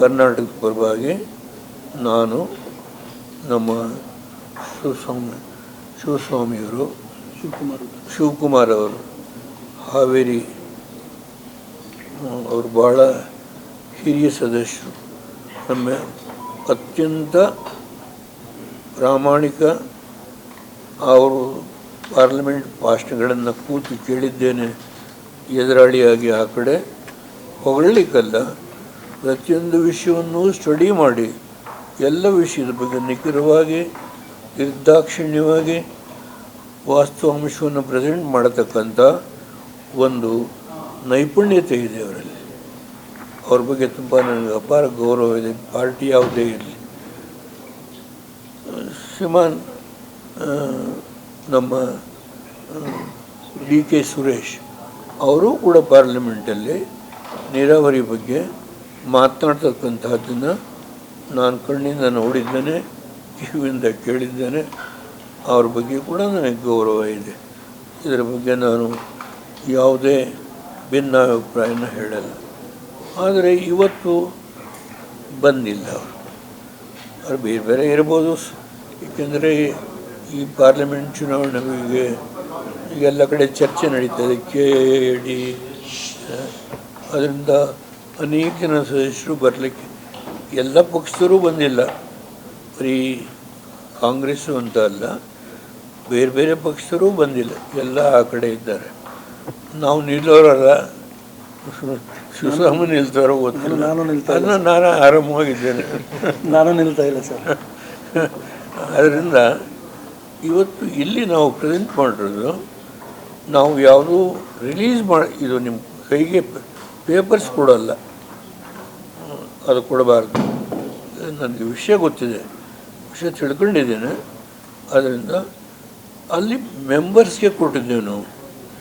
ಕರ್ನಾಟಕದ ಪರವಾಗಿ ನಾನು ನಮ್ಮ ಶಿವಸ್ವಾಮಿ, ಶಿವಸ್ವಾಮಿಯವರು, ಶಿವಕುಮಾರ್ ಶಿವಕುಮಾರ್ ಅವರು, ಹಾವೇರಿ ಅವರು ಭಾಳ ಹಿರಿಯ ಸದಸ್ಯರು. ನಮ್ಮ ಅತ್ಯಂತ ಪ್ರಾಮಾಣಿಕ ಅವರು ಪಾರ್ಲಿಮೆಂಟ್ ಭಾಷಣಗಳನ್ನು ಕೂತು ಕೇಳಿದ್ದೇನೆ. ಎದುರಾಳಿಯಾಗಿ ಆ ಕಡೆ ಹೊಗಳಲಿಕ್ಕಲ್ಲ ಪ್ರತಿಯೊಂದು ವಿಷಯವನ್ನು ಸ್ಟಡಿ ಮಾಡಿ, ಎಲ್ಲ ವಿಷಯದ ಬಗ್ಗೆ ನಿಖರವಾಗಿ, ನಿರ್ದಾಕ್ಷಿಣ್ಯವಾಗಿ ವಾಸ್ತವಾಂಶವನ್ನು ಪ್ರೆಸೆಂಟ್ ಮಾಡತಕ್ಕಂಥ ಒಂದು ನೈಪುಣ್ಯತೆ ಇದೆ ಅವರಲ್ಲಿ. ಅವ್ರ ಬಗ್ಗೆ ತುಂಬ ನನಗೆ ಅಪಾರ ಗೌರವ ಇದೆ, ಪಾರ್ಟಿ ಯಾವುದೇ ಇರಲಿ. ಶ್ರೀಮಾನ್ ನಮ್ಮ ಡಿ ಕೆ ಸುರೇಶ್, ಅವರು ಕೂಡ ಪಾರ್ಲಿಮೆಂಟಲ್ಲಿ ನೀರಾವರಿ ಬಗ್ಗೆ ಮಾತನಾಡ್ತಕ್ಕಂತಹದ್ದನ್ನು ನಾನು ಕಣ್ಣಿಂದ ನೋಡಿದ್ದೇನೆ, ಕಿವಿಯಿಂದ ಕೇಳಿದ್ದೇನೆ. ಅವ್ರ ಬಗ್ಗೆ ಕೂಡ ನನಗೆ ಗೌರವ ಇದೆ. ಇದರ ಬಗ್ಗೆ ನಾನು ಯಾವುದೇ ಭಿನ್ನಾಭಿಪ್ರಾಯನ ಹೇಳಲ್ಲ. ಆದರೆ ಇವತ್ತು ಬಂದಿಲ್ಲ ಅವರು. ಅವ್ರು ಬೇರೆ ಬೇರೆ ಇರ್ಬೋದು. ಏಕೆಂದರೆ ಈ ಪಾರ್ಲಿಮೆಂಟ್ ಚುನಾವಣೆಗೆ ಈಗೆಲ್ಲ ಕಡೆ ಚರ್ಚೆ ನಡೀತದೆ ಕೆ ಡಿ ಅದರಿಂದ ಅನೇಕ ಜನ ಸದಸ್ಯರು ಬರಲಿಕ್ಕೆ ಎಲ್ಲ ಪಕ್ಷದವರು ಬಂದಿಲ್ಲ. ಬರೀ ಕಾಂಗ್ರೆಸ್ಸು ಅಂತ ಅಲ್ಲ ಬೇರೆ ಬೇರೆ ಪಕ್ಷದವರು ಬಂದಿಲ್ಲ. ಎಲ್ಲ ಆ ಕಡೆ ಇದ್ದಾರೆ. ನಾವು ನಿಲ್ಲೋರಲ್ಲ. ಸುಸಾಮ ನಿಲ್ತಾರೋ ಗೊತ್ತಿಲ್ಲ. ನಾನು ನಿಲ್ತಾ ಇಲ್ಲ ನಾನು ಆರಾಮವಾಗಿದ್ದೇನೆ ನಾನು ನಿಲ್ತಾ ಇಲ್ಲ ಸರ್. ಅದರಿಂದ ಇವತ್ತು ಇಲ್ಲಿ ನಾವು ಪ್ರೆಸೆಂಟ್ ಮಾಡಿರೋದು ನಾವು ಯಾವುದೂ ರಿಲೀಸ್ ಮಾಡಿ ಇದು ನಿಮ್ಮ ಕೈಗೆ ಪೇಪರ್ಸ್ ಕೊಡಲ್ಲ. ಅದು ಕೊಡಬಾರ್ದು. ನನಗೆ ವಿಷಯ ಗೊತ್ತಿದೆ. ವಿಷಯ ತಿಳ್ಕೊಂಡಿದ್ದೇನೆ. ಅದರಿಂದ ಅಲ್ಲಿ ಮೆಂಬರ್ಸ್ಗೆ ಕೊಟ್ಟಿದ್ದೇವೆ ನಾವು.